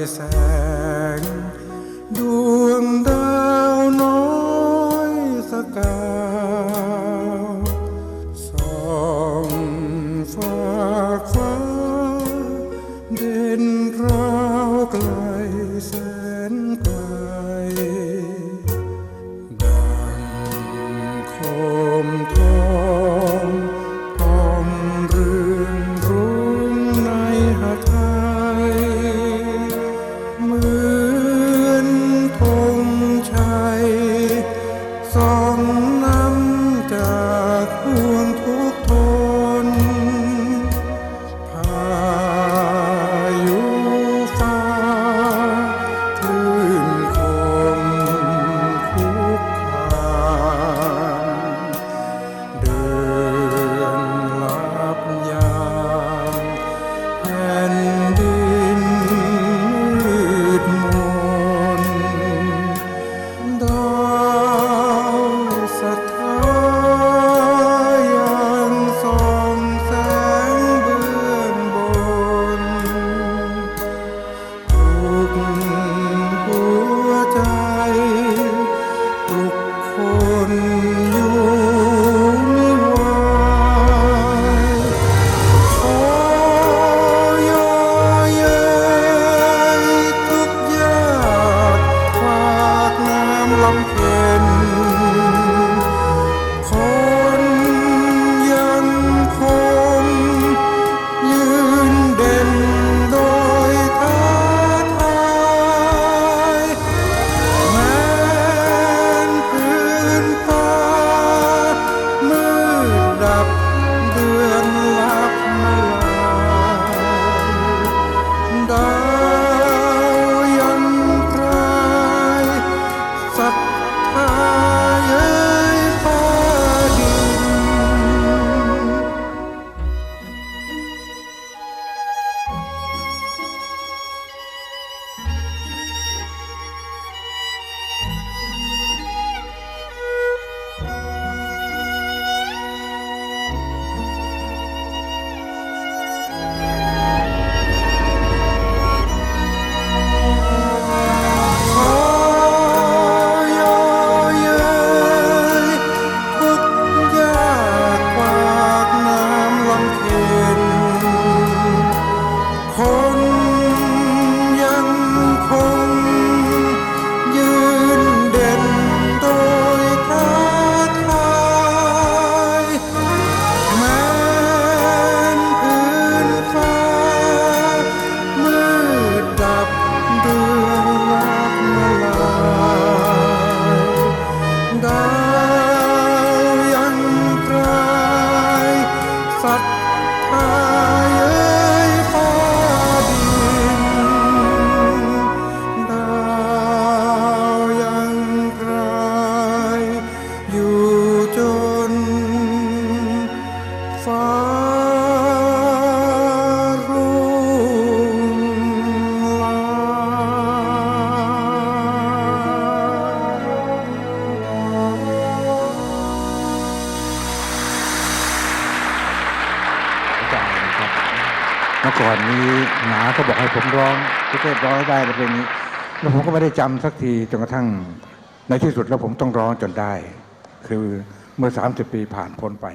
his hand. Do เมื่อก่อนนี้หนาเขาบอกให้ผมร้องพี่เทพร้องได้แต่เพลงนี้ แล้วผมก็ไม่ได้จำสักทีจนกระทั่งในที่สุดแล้วผมต้องร้องจนได้ คือเมื่อ 30 ปีผ่านพ้นไป